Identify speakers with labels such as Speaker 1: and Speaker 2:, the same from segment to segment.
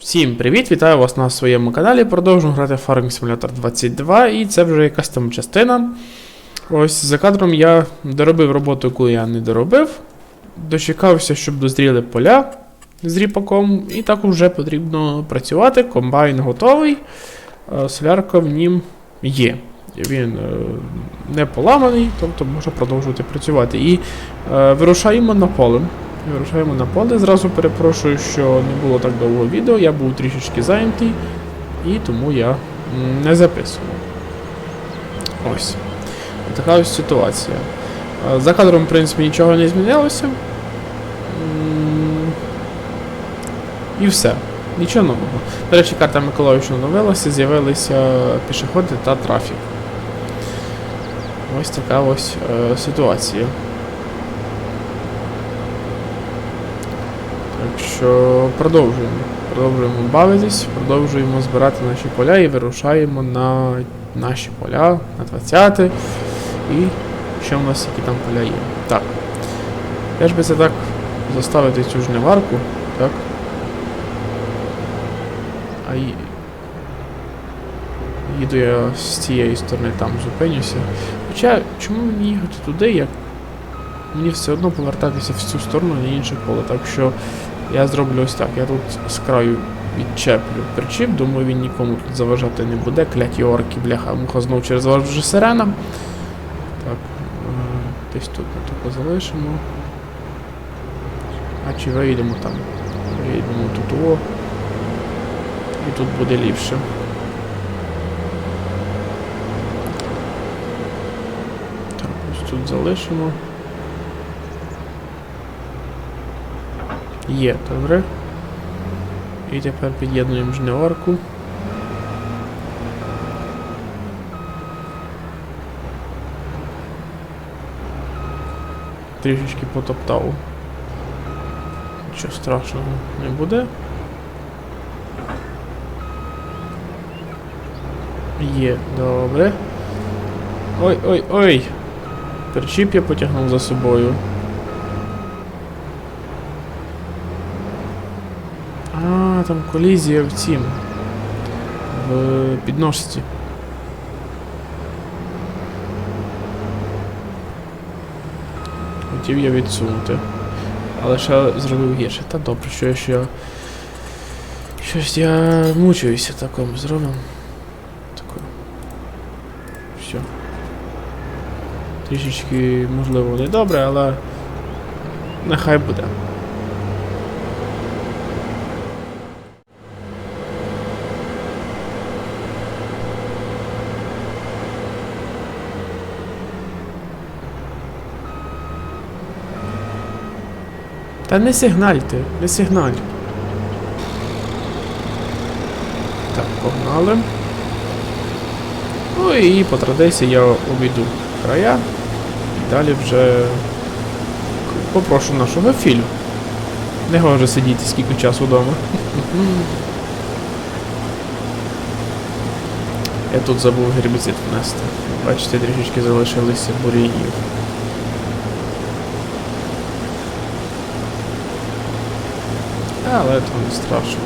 Speaker 1: Всім привіт! Вітаю вас на своєму каналі. Продовжуємо грати Farming Simulator 22, і це вже якась там частина. Ось за кадром я доробив роботу, яку я не доробив. Дочекався, щоб дозріли поля з ріпаком, і так вже потрібно працювати. Комбайн готовий, е, солярка в нім є. Він е, не поламаний, тобто можна продовжувати працювати. І е, вирушаємо на поле. Вирушаємо на поле. Зразу перепрошую, що не було так довго відео, я був трішечки зайнятий, і тому я не записував. Ось. Така ось ситуація. За кадром, в принципі, нічого не змінилося. І все. Нічого нового. До речі, карта Миколаївщини оновилася, з'явилися пішоходи та трафік. Ось така ось е, ситуація. Так що продовжуємо. Продовжуємо бавитись, продовжуємо збирати наші поля і вирушаємо на наші поля на 20 І ще у нас які там поля є. Так. Я ж би це так заставити цю жниварку, так? А ї- їду я з цієї сторони там зупинюся. Хоча, чому мені їхати туди, як мені все одно повертатися в цю сторону на інше поле. Так що я зроблю ось так. Я тут з краю відчеплю причіп, думаю, він нікому тут заважати не буде. Кляті орки, бляха, муха знов через вас вже сирена. Так, е, десь тут ми тако залишимо. А чи виїдемо там? Виїдемо тут о. І тут буде ліпше. Так, ось тут залишимо. Є, добре. І тепер під'єднуємо жниварку. Трішечки потоптав. Нічого страшного не буде. Є, добре. Ой, ой, ой! Перчіп я потягнув за собою. А, там колізія в цім. В підножці. Хотів я відсунути. Але ще зробив гірше. Та добре, що я ще. Щось я мучуюся такому зробимо. Таке. Все. Трішечки, можливо, не добре, але нехай буде. Та не сигнальте, не сигналь. Так, погнали. Ну і по традиції я обійду края. І далі вже попрошу нашого фільму. Не гоже сидіти скільки часу вдома. Я тут забув гербіцид внести. Бачите, трішечки залишилися бур'янів. Але то не страшно.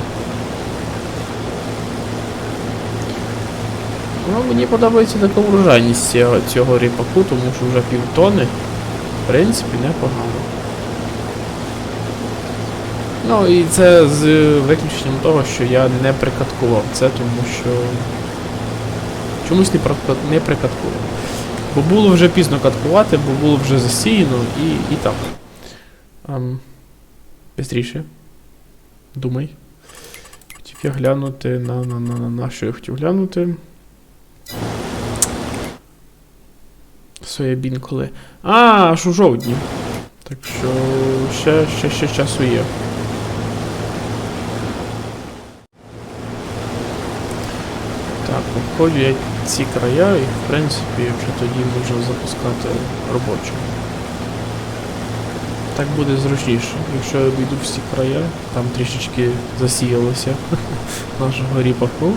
Speaker 1: Ну, мені подобається така врожайність цього, ріпаку, тому що вже півтони, в принципі, непогано. Ну і це з виключенням того, що я не прикаткував це, тому що чомусь не, прикаткував. Бо було вже пізно каткувати, бо було вже засіяно і, і так. Ам, бистріше. Думай. Хотів я глянути на, на, на, на, на що я хотів глянути. Соябін коли. А, аж у жовтні. Так що ще, ще, ще часу є. Так, обходжу я ці края і в принципі вже тоді можна запускати робочу. Так буде зручніше. Якщо я обійду всі края, там трішечки засіялося нашого ріпаку,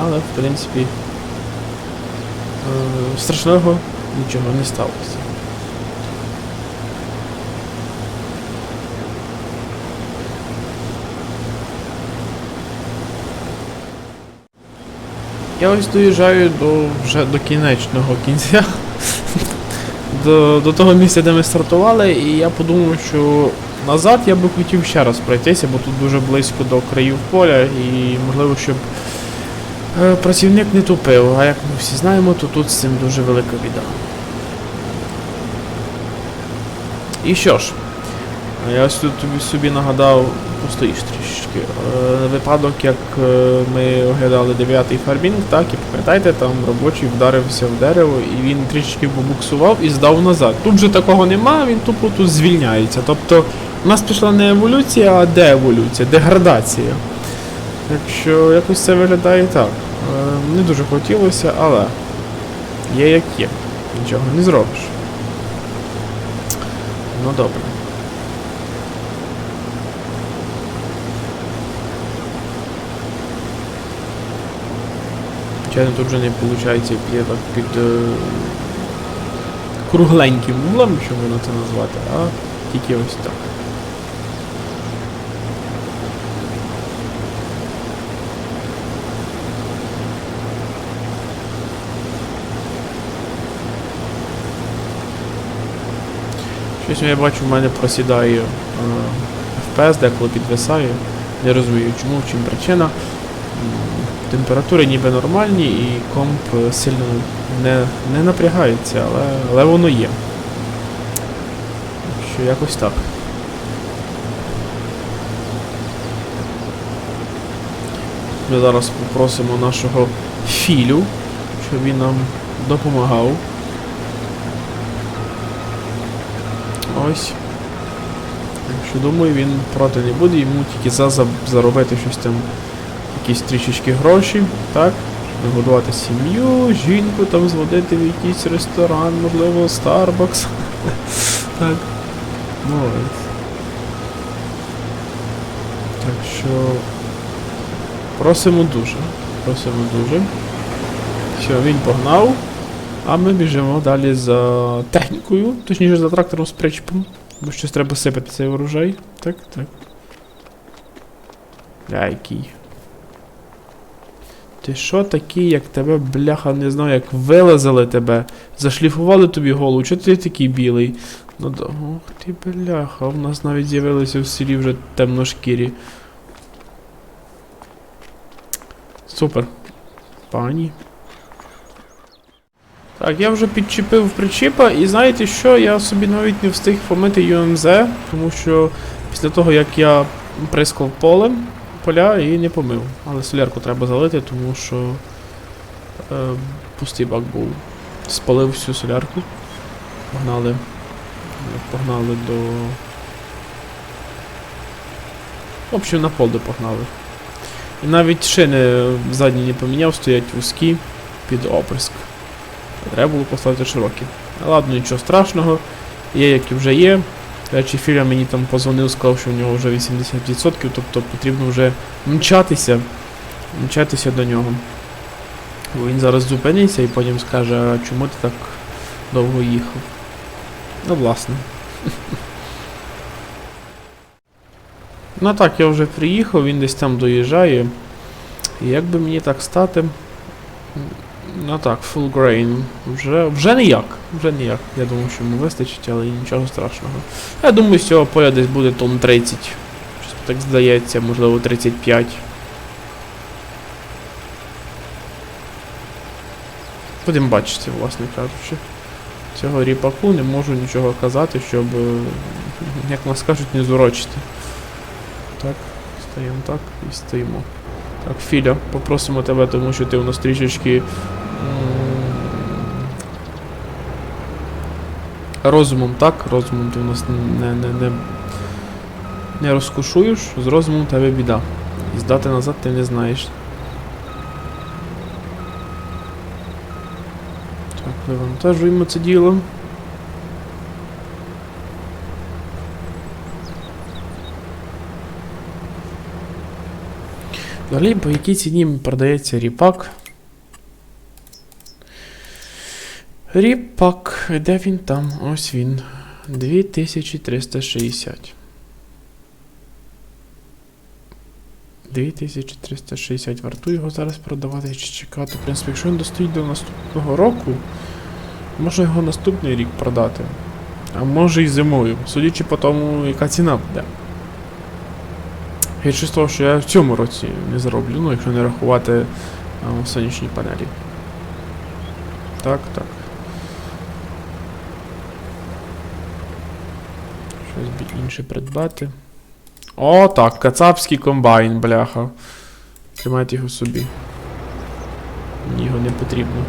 Speaker 1: але в принципі е, страшного нічого не сталося. Я ось доїжджаю до вже до кінечного кінця. До, до того місця, де ми стартували, і я подумав, що назад я би хотів ще раз пройтися, бо тут дуже близько до країв поля, і можливо, щоб е, працівник не тупив. А як ми всі знаємо, то тут з цим дуже велика біда. І що ж, я ось тут собі нагадав, постоїш трішечки. Е, випадок, як е, ми оглядали 9-й фарбінг, так, і пам'ятаєте, там робочий вдарився в дерево і він трішечки побуксував і здав назад. Тут же такого нема, він тупо тут звільняється. Тобто у нас пішла не еволюція, а дееволюція, деградація. Так що якось це виглядає так. Е, не дуже хотілося, але є як є. Нічого не зробиш. Ну добре. Звичайно, тут вже не виходить п'є так під е, кругленьким углом, що можна це назвати, а тільки ось так. Щось я бачу, в мене просідає е, FPS, деколи підвисає. Не розумію чому, в чим причина. Температури ніби нормальні і комп е, сильно не, не напрягається, але, але воно є. Що якось так. Ми зараз попросимо нашого Філю, щоб він нам допомагав. Ось. Так що думаю, він проти не буде, йому тільки за заробити щось там, якісь трішечки гроші, так? Нагодувати сім'ю, жінку там зводити в якийсь ресторан, можливо, Starbucks. так. Молодець. Так що. Просимо дуже. Просимо дуже. Все, він погнав. А ми біжимо далі за технікою, точніше за трактором з причепом. Бо щось треба сипати цей урожай. Так, так. Який. Ти що такий, як тебе, бляха, не знаю, як вилазили тебе. Зашліфували тобі голову, чого ти такий білий? Ну да. Ох ти бляха, у нас навіть з'явилися в селі вже темношкірі. Супер. Пані. Так, я вже підчепив причіпа, і знаєте що, я собі навіть не встиг помити UMZ, тому що після того як я прискав поле, поля і не помив. Але солярку треба залити, тому що е, пустий бак був. Спалив всю солярку. Погнали. Погнали до. В общем, на поле погнали. І навіть шини задні не поміняв, стоять вузькі під оприск. Треба було поставити широкі. Ладно, нічого страшного. Є, як і вже є. Речі, Філя мені там позвонив, сказав, що в нього вже 80%, тобто потрібно вже мчатися. Мчатися до нього. Бо він зараз зупиниться і потім скаже, а чому ти так довго їхав? Ну, власне. Ну так, я вже приїхав, він десь там доїжджає. І як би мені так стати? Ну так, full grain. Вже, вже ніяк. Вже ніяк. Я думаю, що йому вистачить, але нічого страшного. Я думаю, з цього поля десь буде тонн 30. Щось так здається, можливо 35. Будемо бачити, власне кажучи. Цього ріпаку не можу нічого казати, щоб, е, як нас кажуть, не зурочити. Так, стаємо так і стоїмо. Так, Філя, попросимо тебе, тому що ти у нас трішечки. Розумом, так? Розумом ти у нас не, не, не, не розкушуєш, з розумом тебе біда. І здати назад ти не знаєш. Так, вивантажуємо це діло. Взагалі, по якій ціні продається ріпак? Ріпак, де він там? Ось він. 2360. 2360 вартує його зараз продавати чи чекати. В принципі, якщо він достоїть до наступного року, можна його наступний рік продати. А може і зимою, судячи по тому, яка ціна буде. Гірше з того, що я в цьому році не зароблю, ну якщо не рахувати а, сонячні панелі. Так, так. Би інше придбати. О, так, кацапський комбайн, бляха. Тримайте його собі. Мені його не потрібно.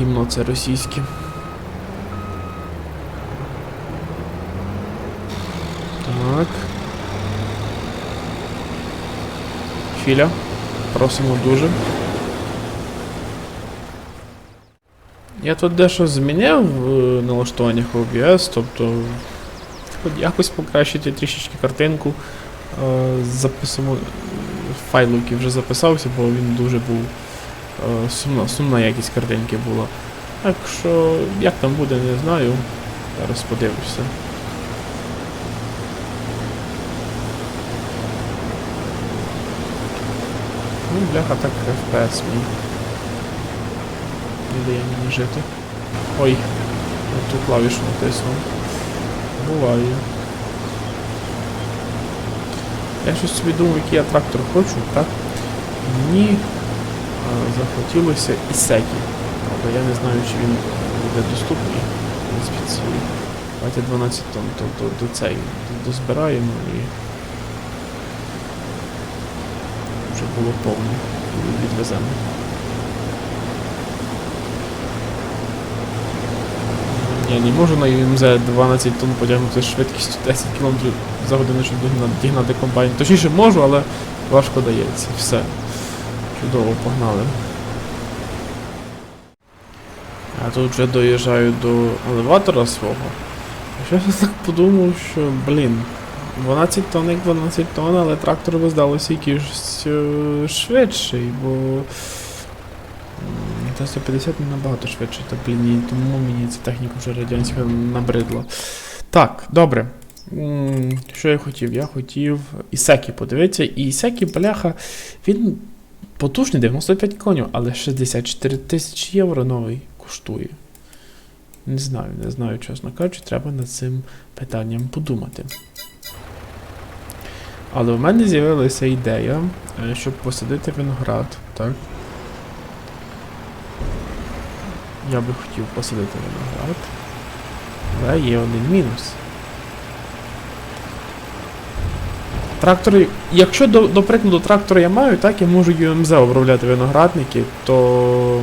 Speaker 1: Гімно це російське. Так. Філя. Просимо дуже. Я тут дещо зміняв в налаштуваннях OBS, тобто якось покращити трішечки картинку. Е, Записимо файл, який вже записався, бо він дуже був е, сумна, сумна якість картинки була. Так що, як там буде, не знаю. Зараз подивлюся. Ну, бляха, так FPS мій. Дає мені жити. Ой, я ту клавішу натиснув. Буває. Я щось собі думав, який я трактор хочу, так? Мені а, захотілося Ісекі. Правда, я не знаю, чи він буде доступний. Давайте 12 тонн, то до, до цей дозбираємо і вже було повно. Відвеземо. Я не можу на ЮМЗ 12 тонн потягнути швидкістю 10 км за годину, щоб дігнати комбайн. Точніше можу, але важко дається. Все. Чудово, погнали. Я тут вже доїжджаю до елеватора свого. Щось я так подумав, що, блін, 12 тонн як 12 тонн, але трактор би здалося якийсь е, швидший, бо. М, Т-150 не набагато швидше, і тому мені ця техніка вже радянська набридла. Так, добре. Що я хотів? Я хотів Ісекі подивитися, і Ісекі, бляха, він потужний 95 конів, але 64 тисячі євро новий коштує. Не знаю, не знаю, чесно кажучи, треба над цим питанням подумати. Але в мене з'явилася ідея, е, щоб посадити виноград, так? Я би хотів посадити виноград. Але є один мінус. Трактори, якщо до, до прикладу трактора я маю, так я можу UMZ обробляти виноградники, то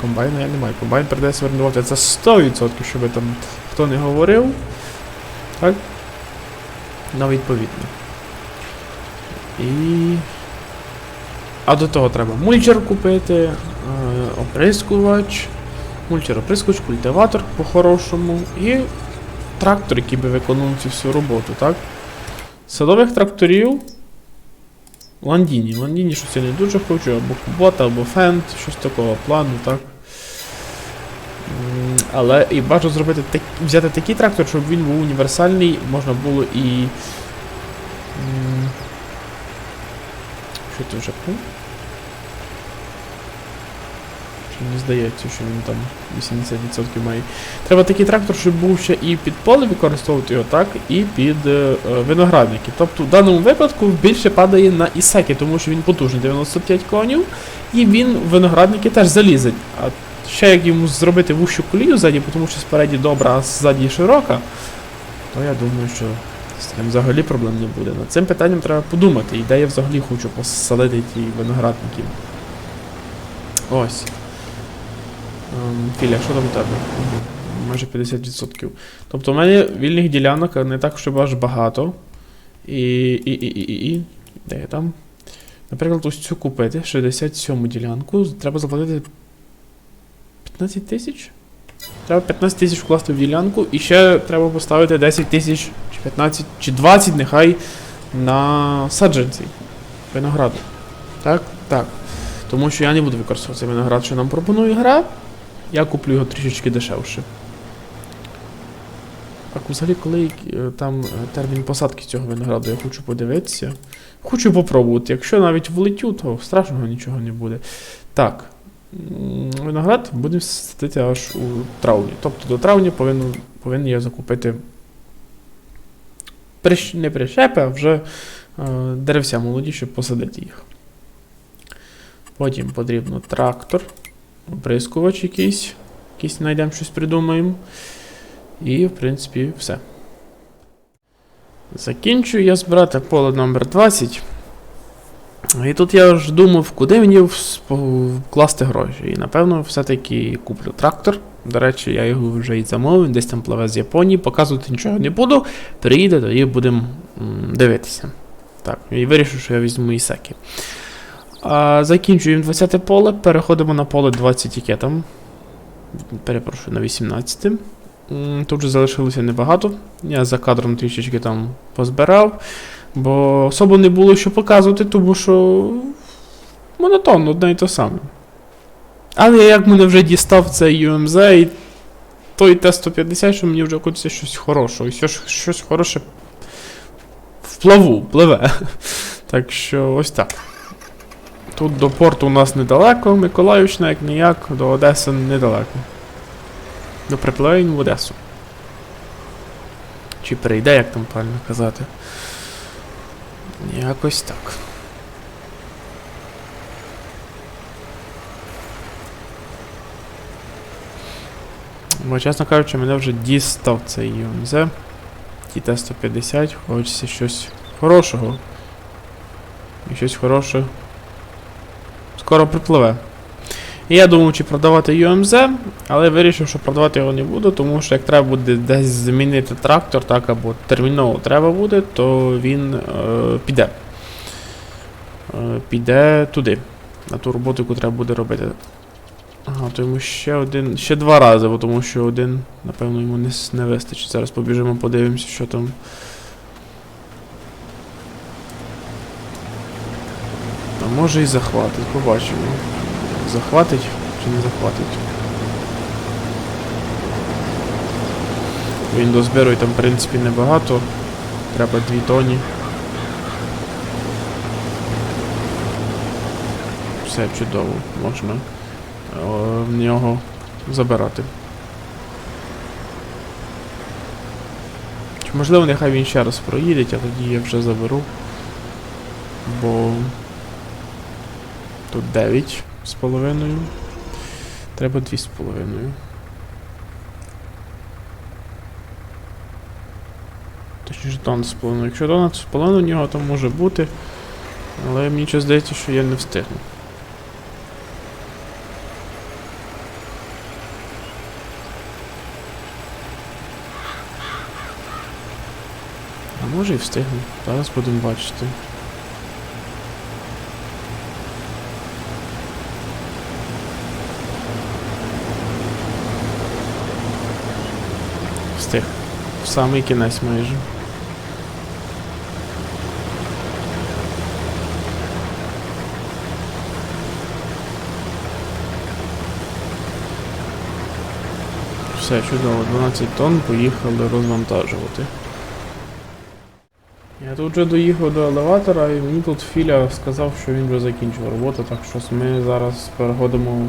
Speaker 1: комбайна я не маю. Комбайн придеться орендувати це 100%, щоб там хто не говорив. Так? Ну, відповідно. І. А до того треба мульчер купити, е, оприскувач, мульчер, оприскувач, культиватор по-хорошому і трактор, який би виконував цю всю роботу, так? Садових тракторів. Ландіні. Ландіні щось я не дуже хочу, або Кубота, або Фенд, щось такого плану, так. Але і бажано зробити так, взяти такий трактор, щоб він був універсальний, можна було і. Що ти вже не здається, що він там 80% має. Треба такий трактор, щоб був ще і під поле використовувати його, так, і під е, е, виноградники. Тобто в даному випадку більше падає на ісеки, тому що він потужний 95 конів, і він в виноградники теж залізе. А ще як йому зробити вущу колію ззаді, тому що спереді добра, а ззаді широка, то я думаю, що з цим взагалі проблем не буде. Над цим питанням треба подумати, і де я взагалі хочу посадити ті виноградники. Ось. Ем, Філя, що там у тебе? Майже 50%. Тобто в мене вільних ділянок не так, щоб аж багато. І. і, і, і, і. Де я там? Наприклад, ось цю купити, 67 ділянку, треба заплатити 15 тисяч? Треба 15 тисяч вкласти в ділянку, і ще треба поставити 10 тисяч, чи 15, чи 20, нехай на саджанці винограду. Так? Так. Тому що я не буду використовувати виноград, що нам пропонує гра. Я куплю його трішечки дешевше. Так, взагалі, коли е, там е, термін посадки цього винограду, я хочу подивитися. Хочу попробувати. Якщо навіть влетю, то страшного нічого не буде. Так. Виноград будемо садити аж у травні. Тобто до травня повинен, повинен я закупити прищ, не прищепи, а вже е, деревця молоді, щоб посадити їх. Потім потрібно трактор, оприскувач якийсь. Якийсь знайдемо щось придумаємо. І, в принципі, все. Закінчую я збирати поле номер 20. І тут я ж думав, куди мені вкласти гроші. І напевно все-таки куплю трактор. До речі, я його вже і замовив, десь там пливе з Японії, показувати нічого не буду. Приїде, тоді будемо дивитися. Так, і вирішив, що я візьму Ісекі. А, закінчуємо 20 поле, переходимо на поле 20, яке. Перепрошую, на 18. Тут вже залишилося небагато. Я за кадром трішечки там позбирав, бо особо не було що показувати, тому що монотонно одне і те саме. Але як мене вже дістав цей UMZ і той Т-150, що мені вже хочеться щось хорошого. І щось, щось хороше вплаву, пливе. Так що ось так. Тут до порту у нас недалеко, Миколаївщина, як ніяк, до Одеси недалеко. Ну, припливе він в Одесу. Чи прийде, як там правильно казати. Якось так. Бо, чесно кажучи, мене вже дістав цей ЮМЗ. ТТ-150, хочеться щось хорошого. І щось хороше. Скоро припливе. І я думав, чи продавати UMZ, але вирішив, що продавати його не буду, тому що як треба буде десь замінити трактор, так або терміново треба буде, то він е, піде. Е, піде туди. На ту роботу, яку треба буде робити. Ага, то йому ще один. Ще два рази, бо тому що один, напевно, йому не, не вистачить. Зараз побіжимо, подивимося, що там. Може і захватить, побачимо. Захватить чи не захватить? Він дозбирує там, в принципі, небагато. Треба дві тоні. Все чудово, можна е, в нього забирати. Можливо, нехай він ще раз проїде, а тоді я вже заберу. Бо тут 9 з половиною. Треба 2 з половиною. Точніше, тон з половиною. Якщо тонна з половиною у нього, то може бути. Але мені щось здається, що я не встигну. А може і встигну. Зараз будемо бачити. Встиг. В самий кінець майже. Все чудово, 12 тонн поїхали розвантажувати. Я тут вже доїхав до елеватора і мені тут Філя сказав, що він вже закінчив роботу, так що ми зараз переходимо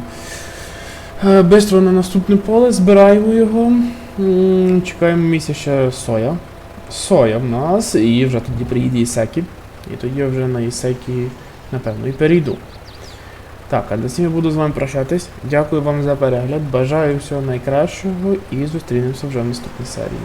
Speaker 1: бистро на наступне поле, збираємо його. Чекаємо місця ще соя. Соя в нас, і вже тоді приїде Ісекі. І тоді я вже на Ісекі, напевно, і перейду. Так, а на цим я буду з вами прощатись. Дякую вам за перегляд. Бажаю всього найкращого і зустрінемося вже в наступній серії.